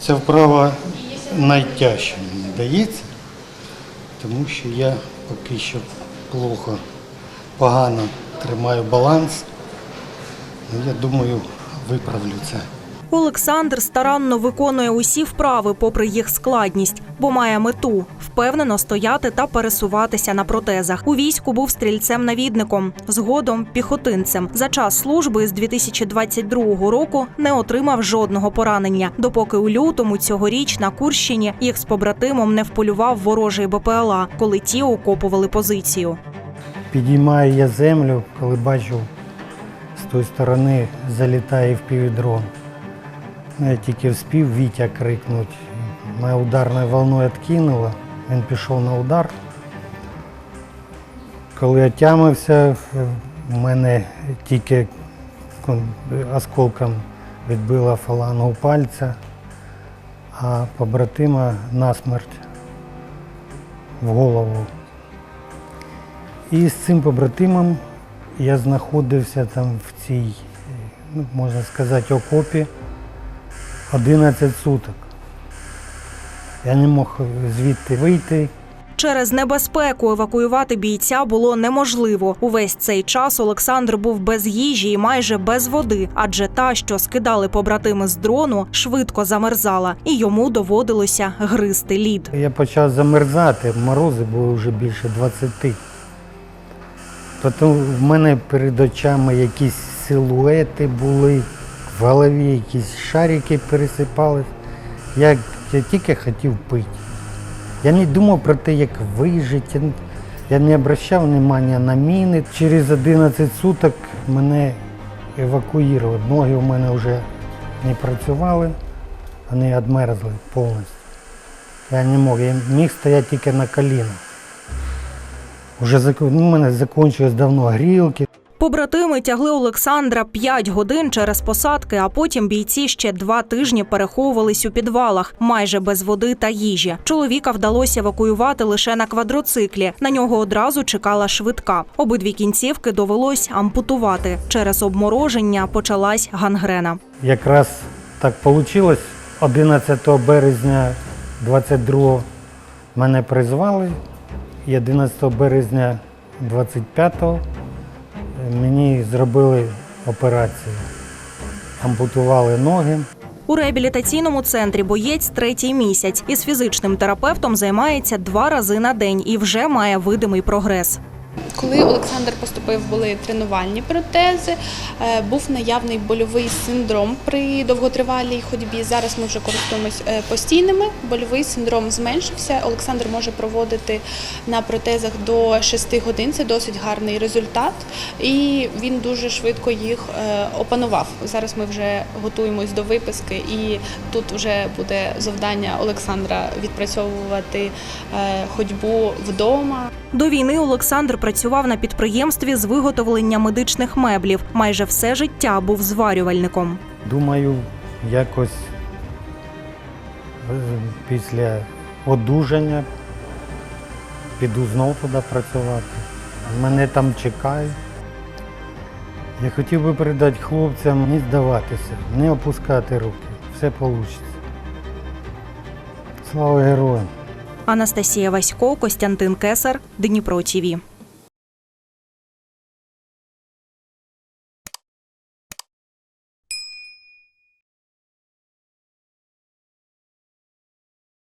Ця вправа найтяжча мені дається, тому що я поки що плохо, погано тримаю баланс. Ну, я думаю, виправлю це. Олександр старанно виконує усі вправи, попри їх складність, бо має мету впевнено стояти та пересуватися на протезах. У війську був стрільцем-навідником, згодом піхотинцем. За час служби з 2022 року не отримав жодного поранення, допоки у лютому цьогоріч на Курщині їх з побратимом не вполював ворожий БПЛА, коли ті окопували позицію. Підіймаю я землю, коли бачу, з тої сторони залітає впівдрон. Ну, Я тільки вспів Вітя крикнути. Мене ударною волною відкинуло, він пішов на удар. Коли я тямився, в мене тільки осколком відбила фалангу пальця, а побратима насмерть в голову. І з цим побратимом я знаходився там в цій, ну, можна сказати, окопі 11 суток. Я не мог звідти вийти. Через небезпеку евакуювати бійця було неможливо. Увесь цей час Олександр був без їжі і майже без води, адже та, що скидали побратими з дрону, швидко замерзала, і йому доводилося гризти лід. Я почав замерзати, морози були вже більше 20. Тобто в мене перед очами якісь силуети були, в голові якісь шарики пересипались. Я, я тільки хотів пити. Я не думав про те, як вижити. Я- не обращав внимання на міни. Через 11 суток мене евакуювали. Ноги у мене вже не працювали, вони відмерзли повністю. Я не мог, я міг стояти тільки на колінах. Уже ну, у мене закінчились давно грілки. Побратими тягли Олександра 5 годин через посадки, а потім бійці ще два тижні переховувались у підвалах, майже без води та їжі. Чоловіка вдалося евакуювати лише на квадроциклі. На нього одразу чекала швидка. Обидві кінцівки довелось ампутувати. Через обмороження почалась гангрена. Якраз так вийшло. 11 березня 22 мене призвали. І 11 березня 25 мені зробили операцію. Ампутували ноги. У реабілітаційному центрі боєць третій місяць із фізичним терапевтом займається два рази на день і вже має видимий прогрес. Коли Олександр поступив, були тренувальні протези, е, був наявний больовий синдром при довготривалій ходьбі. Зараз ми вже користуємось е, постійними. Больовий синдром зменшився. Олександр може проводити на протезах до 6 годин. Це досить гарний результат, і він дуже швидко їх е, опанував. Зараз ми вже готуємось до виписки, і тут вже буде завдання Олександра відпрацьовувати ходьбу вдома. До війни Олександр працював на підприємстві з виготовлення медичних меблів. Майже все життя був зварювальником. Думаю, якось е, після одужання піду знов туди працювати. Мене там чекають. Я хотів би передати хлопцям не здаватися, не опускати руки. Все вийде. Слава героям! Анастасія Васько, Костянтин Кесар, Дніпро ТІВІ.